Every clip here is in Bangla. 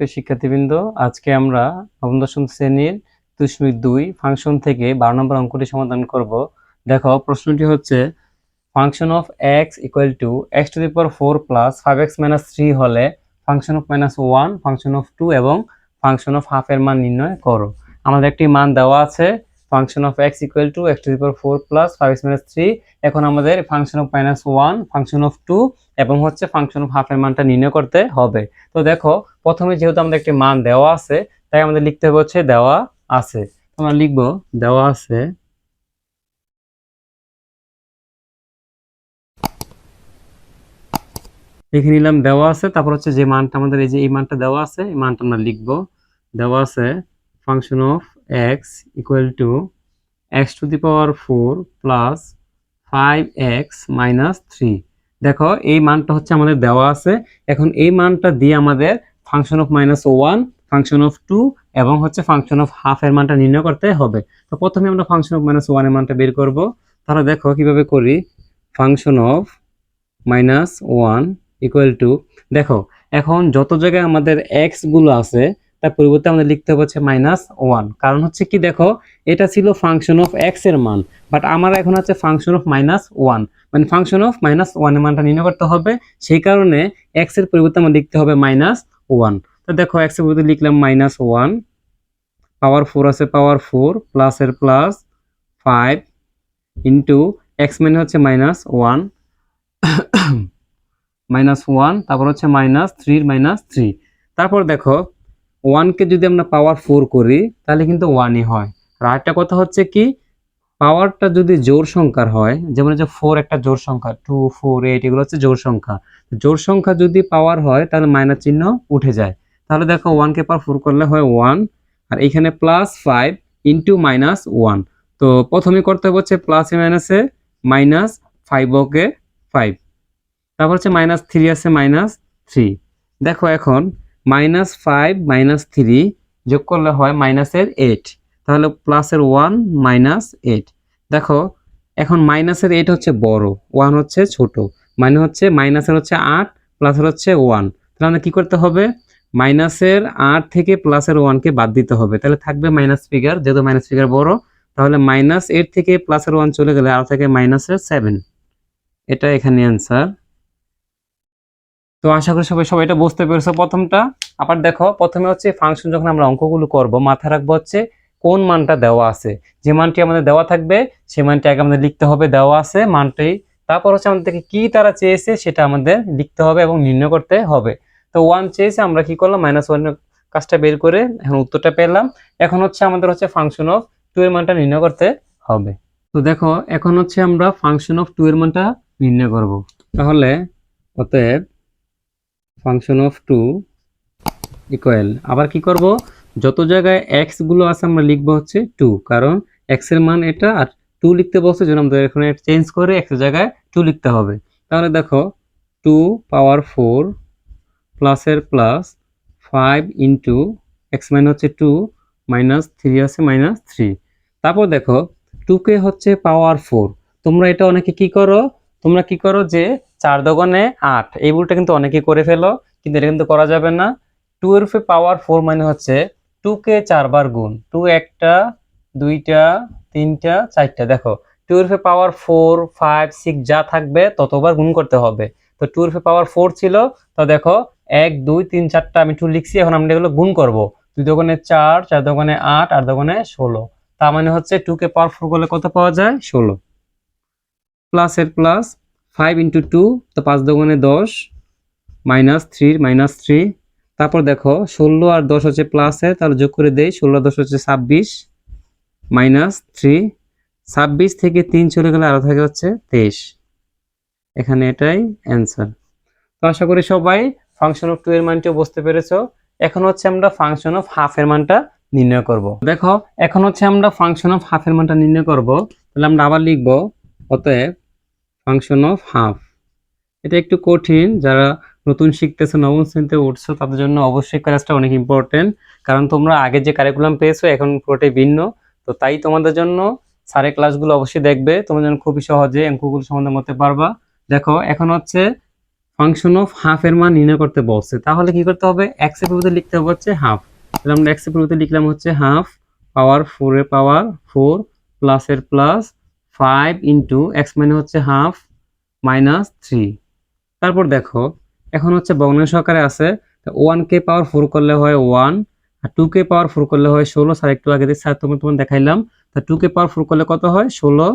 প্রিয় শিক্ষার্থীবৃন্দ, আজকে আমরা নবম, দশম শ্রেণির দশমিক দুই ফাংশন থেকে বারো নম্বর অঙ্কটি সমাধান করব। দেখো, প্রশ্নটি হচ্ছে, function of X equal to X to the power four plus five X minus three হলে function of minus one function of two এবং ফাংশন অফ হাফ এর মান নির্ণয় করো। আমাদের একটি মান দেওয়া আছে function of X equal to X to power four plus five X minus three এখন আমাদের function of minus one function of two এবং হচ্ছে ফাংশন অফ হাফ এর মানটা নির্ণয় করতে হবে। তো দেখো, প্রথমে যেহেতু আমাদের একটি মান দেওয়া আছে, তাই আমাদের লিখতে হবে হচ্ছে দেওয়া আছে। তোমরা লিখব দেওয়া আছে। লিখে নিলাম দেওয়া আছে, তারপর হচ্ছে যে মানটা আমাদের এই যে এই মানটা দেওয়া আছে, এই মানটা আমরা লিখব। দেওয়া আছে function of X equal to X to the power four plus five X minus three দেখো, এই মানটা হচ্ছে আমাদের দেওয়া আছে। এখন এই মানটা দিয়ে আমাদের function of minus one function of two এবং হচ্ছে ফাংশন অফ হাফ এর মানটা নির্ণয় করতে হবে। তো প্রথমে আমরা ফাংশন অফ মাইনাস ওয়ানের মানটা বের করব। তাহলে দেখো কীভাবে করি। Function of minus one equal to দেখো, এখন যত জায়গায় আমাদের এক্সগুলো আছে তার পরিবর্তে আমাদের লিখতে হবে হচ্ছে মাইনাস ওয়ান কারণ হচ্ছে কি দেখো, এটা ছিল ফাংশন অফ এক্সের মান বাট আমার এখন হচ্ছে ফাংশন অফ মাইনাস ওয়ান মানে ফাংশন অফ মাইনাস ওয়ানের মানটা নির্ণয় করতে হবে, সেই কারণে এক্সের পরিবর্তে আমার লিখতে হবে মাইনাস ওয়ান তো দেখো এক্সের পরিবর্তে লিখলাম মাইনাস ওয়ান পাওয়ার ফোর আছে পাওয়ার ফোর প্লাস এর প্লাস ফাইভ ইন্টু এক্স মানে হচ্ছে মাইনাস ওয়ান মাইনাস ওয়ান তারপর হচ্ছে মাইনাস থ্রির মাইনাস থ্রি তারপর দেখো ওয়ানকে যদি আমরা পাওয়ার ফোর করি, তাহলে কিন্তু ওয়ানই হয়। আর আরেকটা কথা হচ্ছে কি পাওয়ারটা যদি জোর সংখ্যার হয়, যেমন যে ফোর একটা জোর সংখ্যা টু ফোর এইট এগুলো হচ্ছে জোর সংখ্যা। জোর সংখ্যা যদি পাওয়ার হয়, তাহলে মাইনাস চিহ্ন উঠে যায়। তাহলে দেখো ওয়ানকে পাওয়ার ফোর করলে হয় ওয়ান আর এখানে plus five into minus one তো প্রথমে করতে হবে হচ্ছে প্লাসে মাইনাসে মাইনাস ফাইভ ওকে ফাইভ তারপর হচ্ছে মাইনাস থ্রি আছে মাইনাস থ্রি দেখো এখন মাইনাস ফাইভ মাইনাস থ্রি যোগ করলে হয় মাইনাসের এইট তাহলে প্লাসের ওয়ান মাইনাস এইট দেখো, এখন মাইনাসের এইট হচ্ছে বড় ওয়ান হচ্ছে ছোট। মানে হচ্ছে মাইনাসের হচ্ছে আট প্লাসের হচ্ছে ওয়ান তাহলে আমাদের কী করতে হবে? মাইনাসের আট থেকে প্লাসের ওয়ানকে বাদ দিতে হবে। তাহলে থাকবে মাইনাস ফিগার যেহেতু মাইনাস ফিগার বড়, তাহলে মাইনাস এইট থেকে প্লাসের ওয়ান চলে গেলে আর থেকে মাইনাসের সেভেন এটা এখানে অ্যান্সার তো আশা করি সবাই সবাই এটা বুঝতে পেরেছ প্রথমটা। আবার দেখো, প্রথমে হচ্ছে ফাংশন যখন আমরা অঙ্কগুলো করব, মাথায় রাখব হচ্ছে কোন মানটা দেওয়া আছে। যে মানটি আমাদের দেওয়া থাকবে, সেই মানটি আগে আমাদের লিখতে হবে, দেওয়া আছে মানটি। তারপর হচ্ছে আমাদের থেকে কি তারা চেয়েছে, সেটা আমাদের লিখতে হবে এবং নির্ণয় করতে হবে। তো ওয়ান চেয়েছে, আমরা কি করলাম মাইনাস ওয়ানের কাজটা বের করে এখন উত্তরটা পেলাম। এখন হচ্ছে আমাদের হচ্ছে ফাংশন অফ টু এর মানটা নির্ণয় করতে হবে। তো দেখো, এখন হচ্ছে আমরা ফাংশন অফ টু এর মানটা নির্ণয় করব। তাহলে অতএব ফাংশন অফ টু ইকুয়াল। আবার কি করব? যত জায়গায় এক্সগুলো আছে আমরা লিখব হচ্ছে টু কারণ এক্সের মান এটা আর টু লিখতে বলছে জন্য আমাদের এখানে চেঞ্জ করে এক্স জায়গায় টু লিখতে হবে। তাহলে দেখো টু পাওয়ার ফোর প্লাসের প্লাস ফাইভ ইন্টু এক্স মাইন হচ্ছে টু মাইনাস থ্রি আছে মাইনাস থ্রি তারপর দেখো টুকে হচ্ছে পাওয়ার ফোর তোমরা এটা অনেকে কি করো? তোমরা কি করো যে চার দোকানে আট। এই ভুলটা কিন্তু অনেকেই করে ফেলো, কিন্তু এটা কিন্তু করা যাবে না। টু এর পাওয়ার ফোর মানে হচ্ছে টু কে চারবার গুণ। টু একটা, দুইটা, তিনটা, চারটা। দেখো টু এর পাওয়ার ফোর ফাইভ সিক্স যা থাকবে, ততবার গুণ করতে হবে। তো টু এর পাওয়ার ফোর ছিল, তো দেখো, এক, দুই, তিন, চারটা আমি টু লিখছি, এখন আমরা এগুলো গুণ করব। দুই দোকানে চার চার দোকানে আট আর দোকানে ষোলো। তার মানে হচ্ছে টু কে পাওয়ার ফোর করলে কত পাওয়া যায়? ষোলো। প্লাসের প্লাস ফাইভ ইন্টু টু তো পাঁচ দোকানে দশ মাইনাস থ্রি মাইনাস থ্রি তারপর দেখো, ষোলো আর দশ হচ্ছে প্লাসে তাহলে যোগ করে দেই, ষোলো দশ হচ্ছে ছাব্বিশ মাইনাস থ্রি ছাব্বিশ থেকে তিন চলে গেলে আরও থাকে হচ্ছে তেইশ। এখানে এটাই অ্যান্সার তো আশা করি সবাই ফাংশন অফ টু এর মানটিও বুঝতে পেরেছ। এখন হচ্ছে আমরা ফাংশন অফ হাফ এর মানটা নির্ণয় করব। দেখো, এখন হচ্ছে আমরা ফাংশন অফ হাফ এর মানটা নির্ণয় করব। তাহলে আমরা আবার লিখব, অতএব ফাংশন অফ হাফ এটা একটু কঠিন, যারা নতুন শিখতেছো, নবম শ্রেণীতে উঠছো, তাদের জন্য অবশ্যই ক্লাসটা অনেক ইম্পর্টেন্ট কারণ তোমরা আগে যে কারিকুলাম পেয়েছ, এখন পুরোটাই ভিন্ন। তো তাই তোমাদের জন্য স্যারের ক্লাসগুলো অবশ্যই দেখবে তোমার জন্য খুবই সহজে অঙ্কগুলো সম্বন্ধে মতে পারবা। দেখো, এখন হচ্ছে ফাংশন অফ হাফ এর মান নির্ণয় করতে বলছে। তাহলে কি করতে হবে? এক্সের পরিবর্তে লিখতে হবে হচ্ছে হাফ তাহলে আমরা এক্সের পরিবর্তে লিখলাম হচ্ছে হাফ পাওয়ার ফোর এর পাওয়ার ফোর প্লাস এর প্লাস ফাইভ ইন্টু এক্স মানে হচ্ছে হাফ মাইনাস থ্রি। তারপর দেখো, এখন হচ্ছে বগ্নের সহকারে আছে ওয়ান কে পাওয়ার ফোর করলে হয় ওয়ান, আর টু কে পাওয়ার ফোর করলে হয় ষোলো। স্যার, একটু আগে স্যার তোমার তোমার দেখাইলাম, তা টু কে পাওয়ার ফোর করলে কত হয়? ষোলো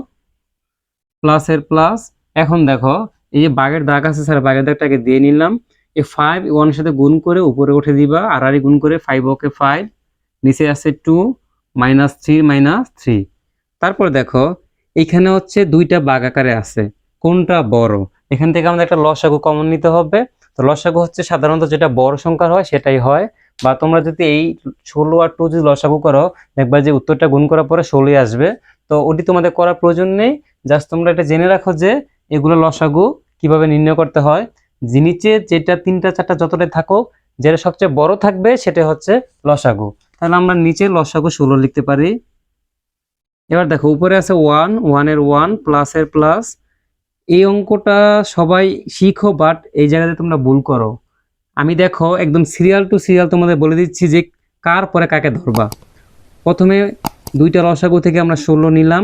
প্লাস এর প্লাস এখন দেখো, এই যে বাঘের দাগ আছে স্যার, বাঘের দাগটাকে দিয়ে নিলাম। এই ফাইভ ওয়ানের সাথে গুণ করে উপরে উঠে দিবা, আর গুণ করে ফাইভ ওকে ফাইভ নিচে আছে two minus three minus three তারপর দেখো এখানে হচ্ছে দুইটা বাঘ আকারে আছে। কোনটা বড়? এখান থেকে আমাদের একটা লসাগু কমন নিতে হবে। তো লসাগু হচ্ছে সাধারণত যেটা বড় সংখ্যার হয়, সেটাই হয়। বা তোমরা যদি এই ষোলো আর টু যদি লসাগু করো, দেখবা যে উত্তরটা গুণ করার পরে ষোলোই আসবে। তো ওটি তোমাদের করার প্রয়োজন নেই। জাস্ট তোমরা এটা জেনে রাখো যে এগুলো লসাগু কীভাবে নির্ণয় করতে হয়। নিচে যেটা তিনটা, চারটা যতটাই থাকুক, যেটা সবচেয়ে বড় থাকবে সেটা হচ্ছে লসাগু। তাহলে আমরা নিচে লসাগু ষোলো লিখতে পারি। এবার দেখো, উপরে আছে ওয়ান ওয়ানের ওয়ান প্লাসের প্লাস এই অঙ্কটা সবাই শিখো বাট এই জায়গাতে তোমরা ভুল করো। আমি দেখো, একদম সিরিয়াল টু সিরিয়াল তোমাদের বলে দিচ্ছি যে কার পরে কাকে ধরবা। প্রথমে দুইটা লসাগু থেকে আমরা ষোলো নিলাম।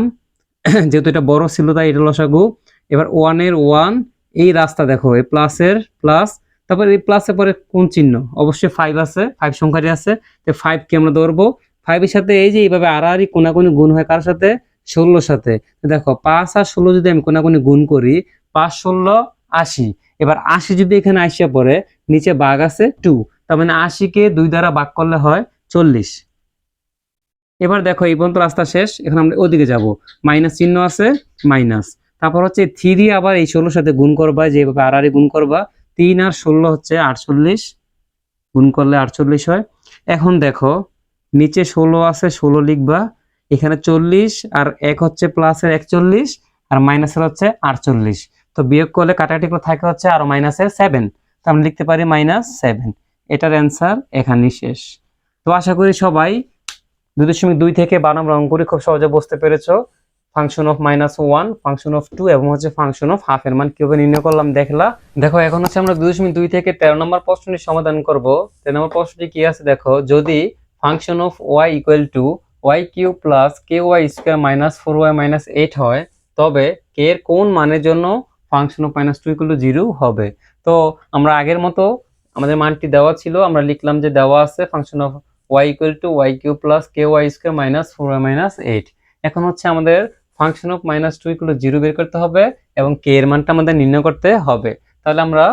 যেহেতু এটা বড় ছিল, তাই এটা লসাগু। এবার ওয়ানের ওয়ান এই রাস্তা দেখো, এই প্লাসের প্লাস তারপর এই প্লাসের পরে কোন চিহ্ন? অবশ্যই ফাইভ আছে ফাইভ সংখ্যাটি আছে। তো ফাইভকে আমরা ধরবো। ফাইভের সাথে এই যে এইভাবে আর আড়াআড়ি কোনাকুনি গুণ হয় কার সাথে? ষোলোর সাথে। দেখো, পাঁচ আর ষোলো যদি আমি কোনাকুনি গুণ করি, পাঁচ, ষোলো, আশি। এবার আশি যদি এখানে আসিয়া পড়ে, নিচে বাঘ আছে টু তার মানে আশিকে দুই দ্বারা ভাগ করলে হয় চল্লিশ। এবার দেখো, এই পর্যন্ত রাস্তা শেষ। এখন আমরা ওদিকে যাব। মাইনাস চিহ্ন আছে, মাইনাস। তারপর হচ্ছে থ্রি আবার এই ষোলোর সাথে গুণ করবা যেভাবে আড়াআড়ি গুণ করবা। তিন আর ষোলো হচ্ছে আটচল্লিশ। গুণ করলে আটচল্লিশ হয়। এখন দেখো নিচে ষোলো আছে, ষোলো লিখবা। এখানে চল্লিশ, আর এক হচ্ছে প্লাসের একচল্লিশ, আর মাইনাসের হচ্ছে আটচল্লিশ। তো বিয়োগ করলে কাটাকাটি করে থাকে হচ্ছে আর মাইনাসের সেভেন তো আমরা লিখতে পারি মাইনাস সেভেন এটার অ্যান্সার এখানেই শেষ। তো আশা করি সবাই দুই দশমিক দুই থেকে বারো নম্বর অঙ্কটি খুব সহজে বুঝতে পেরেছ। Function of minus one function of two এবং হচ্ছে ফাংশন অফ হাফ এর মান কীভাবে নির্ণয় করলাম দেখলা। দেখো, এখন হচ্ছে আমরা দুই দশমিক দুই থেকে তেরো নম্বর প্রশ্নটি সমাধান করব। তেরো নম্বর প্রশ্নটি কি আছে? দেখো, যদি function of y equal to y cube plus k y square minus four y minus eight হয়, তবে কে এর কোন মানের জন্য function of minus two equal to zero হবে? তো আমরা আগের মতো আমাদের মানটি দেওয়া ছিল, আমরা লিখলাম যে দেওয়া আছে function of y equal to y cube plus k y square minus four y minus eight এখন হচ্ছে আমাদের function of minus two equal to zero বের করতে হবে এবং কে এর মানটা আমাদের নির্ণয় করতে হবে। তাহলে আমরা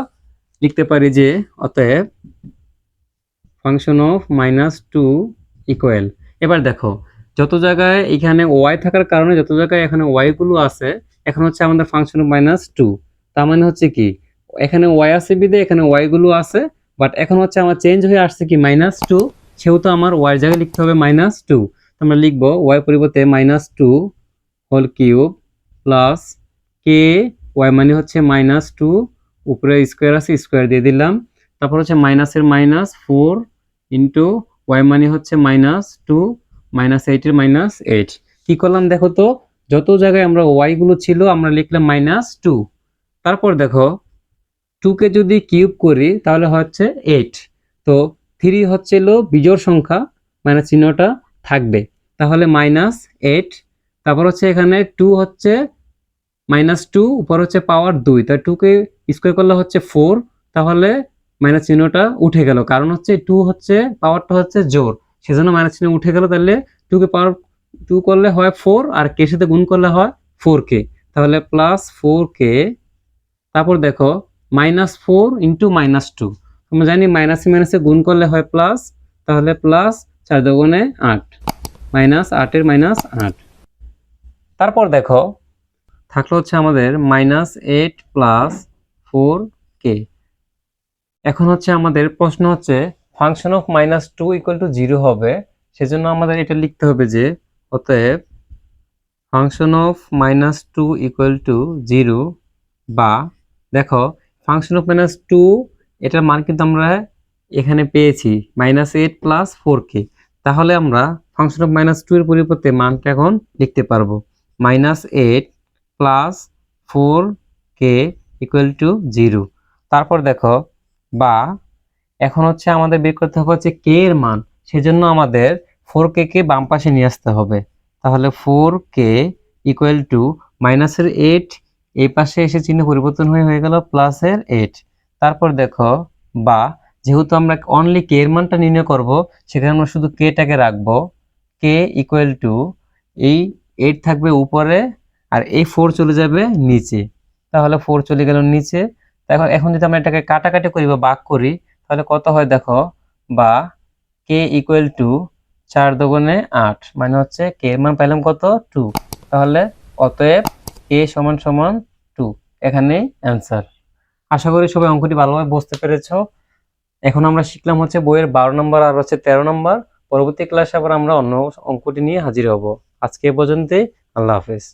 লিখতে পারি যে, অতএব function of minus two equal এবার দেখো, যত জায়গায় এখানে ওয়াই থাকার কারণে, যত জায়গায় এখানে ওয়াই গুলো আছে, এখন হচ্ছে আমাদের ফাংশন অফ মাইনাস টু তার মানে হচ্ছে কি, এখানে ওয়াই আছে বিদে, এখানে ওয়াই গুলো আছে বাট এখন হচ্ছে আমার চেঞ্জ হয়ে আসছে কি মাইনাস টু সেহেতু আমার ওয়াই জায়গায় লিখতে হবে মাইনাস টু আমরা লিখব ওয়াই পরিবর্তে minus two whole cube plus k y মানে হচ্ছে মাইনাস টু উপরে স্কোয়ার আছে স্কোয়ার দিয়ে দিলাম। তারপর হচ্ছে মাইনাসের মাইনাস ফোর ইন্টু ওয়াই মানে হচ্ছে মাইনাস টু মাইনাস এইটের মাইনাস এইট কী করলাম দেখো তো, যত জায়গায় আমরা ওয়াই গুলো ছিল, আমরা লিখলাম মাইনাস টু তারপর দেখো টুকে যদি কিউব করি, তাহলে হচ্ছে এইট তো থ্রি হচ্ছিল বিজোড় সংখ্যা মাইনাস চিহ্নটা থাকবে। তাহলে মাইনাস এইট তারপর হচ্ছে এখানে টু হচ্ছে মাইনাস টু উপর হচ্ছে পাওয়ার দুই। তাই টুকে স্কোয়ার করলে হচ্ছে ফোর তাহলে মাইনাস চিহ্নটা উঠে গেল। কারণ হচ্ছে টু হচ্ছে পাওয়ারটা হচ্ছে জোর। সেজন্য মাইনাস চিহ্ন উঠে গেল, তাহলে টুকে পাওয়ার টু করলে হয় ফোর আর কে সাথে গুণ করলে হয় ফোর কে তাহলে প্লাস ফোর কে তারপর দেখো minus four into minus two আমরা জানি মাইনাসে মাইনাসে গুণ করলে হয় প্লাস তাহলে প্লাস চার দগুণে আট। মাইনাস আটের মাইনাস আট। তারপর দেখো, থাকল হচ্ছে আমাদের minus eight plus four k এখন হচ্ছে আমাদের প্রশ্ন হচ্ছে function of minus two equal to zero হবে। সেজন্য আমাদের এটা লিখতে হবে যে, অতএব function of minus two equal to zero বা দেখো ফাংশন অফ মাইনাস টু এটার মান কিন্তু আমরা এখানে পেয়েছি minus eight plus four k. তাহলে আমরা ফাংশন অফ মাইনাস টু এর পরিবর্তে মানটা এখন লিখতে পারব। Minus eight plus four k equal to zero তারপর দেখো বা এখন হচ্ছে আমাদের বের করতে হবে হচ্ছে কে এর মান। সেজন্য আমাদের ফোর কে কে বাম পাশে নিয়ে আসতে হবে। তাহলে ফোর কে ইকুয়াল টু মাইনাসের এইট এই পাশে এসে চিহ্ন পরিবর্তন হয়ে হয়ে গেল প্লাসের এইট তারপর দেখো, বা যেহেতু আমরা অনলি কে এর মানটা নির্ণয় করব, সেখানে আমরা শুধু কেটাকে রাখব। কে ইকুয়াল টু এই এইট থাকবে উপরে, আর এই ফোর চলে যাবে নিচে। তাহলে ফোর চলে গেল নিচে। দেখো এখন যদি আমরা এটাকে কাটাকাটি করি বা ভাগ করি, তাহলে কত হয় দেখো? বা কে ইকুয়াল টু চার দোগুণে আট মানে হচ্ছে কে এর মান পেলাম কত? টু তাহলে অতএব কে সমান সমান টু এখানেই অ্যান্সার আশা করি সবাই অঙ্কটি ভালোভাবে বুঝতে পেরেছ। এখন আমরা শিখলাম হচ্ছে বইয়ের বারো নম্বর আর হচ্ছে তেরো নম্বর। পরবর্তী ক্লাসে আবার আমরা অন্য অঙ্কটি নিয়ে হাজির হব। আজকে এ পর্যন্তই। আল্লাহ হাফেজ।